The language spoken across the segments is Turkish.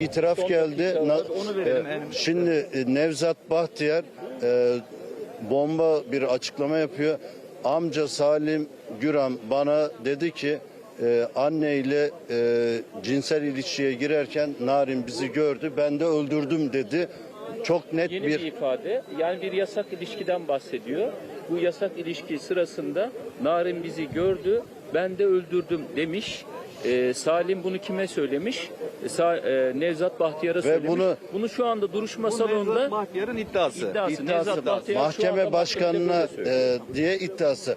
İtiraf geldi. Na- e, Şimdi e, Nevzat Bahtiyar e, bomba bir açıklama yapıyor. Amca Salim Güram bana dedi ki e, anneyle e, cinsel ilişkiye girerken Narin bizi gördü. Ben de öldürdüm dedi. Çok net Yeni bir bir ifade. Yani bir yasak ilişkiden bahsediyor. Bu yasak ilişki sırasında Narin bizi gördü, ben de öldürdüm demiş. Ee, Salim bunu kime söylemiş? Ee, Sa- e, Nevzat Bahtiyar'a söylemiş. bunu- bunu şu anda duruşma Bu salonunda Nevzat Bahtiyar'ın iddiası. iddiası. iddiası Nevzat Bahtiyar mahkeme başkanına e, diye iddiası.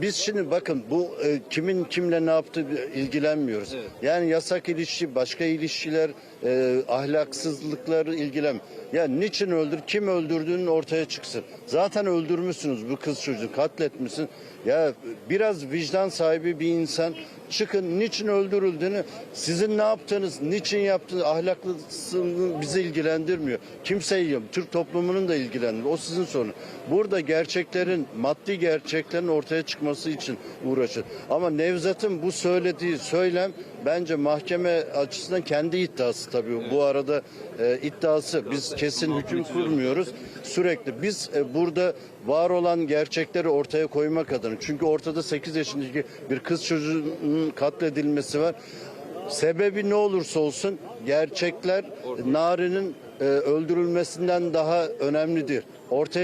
Biz şimdi bakın bu e, kimin kimle ne yaptığı ilgilenmiyoruz. Yani yasak ilişki, başka ilişkiler, e, ahlaksızlıkları ilgilen. Ya niçin öldür, kim öldürdüğünün ortaya çıksın. Zaten öldürmüşsünüz bu kız çocuğu, katletmişsin. Ya biraz vicdan sahibi bir insan çıkın niçin öldürüldüğünü, sizin ne yaptığınız, niçin yaptığınız ahlaklısını bizi ilgilendirmiyor. Kimseyi, Türk toplumunun da ilgilendirmiyor. O sizin sorun. Burada gerçeklerin, maddi gerçeklerin ortaya çıkması için uğraşın. Ama Nevzat'ın bu söylediği söylem bence mahkeme açısından kendi iddiası tabii. Bu arada e, iddiası. Biz kesin hüküm kurmuyoruz. Sürekli biz e, burada var olan gerçekleri ortaya koymak adına. Çünkü ortada 8 yaşındaki bir kız çocuğunun katledilmesi var. Sebebi ne olursa olsun gerçekler Nari'nin e, öldürülmesinden daha önemlidir. Ortaya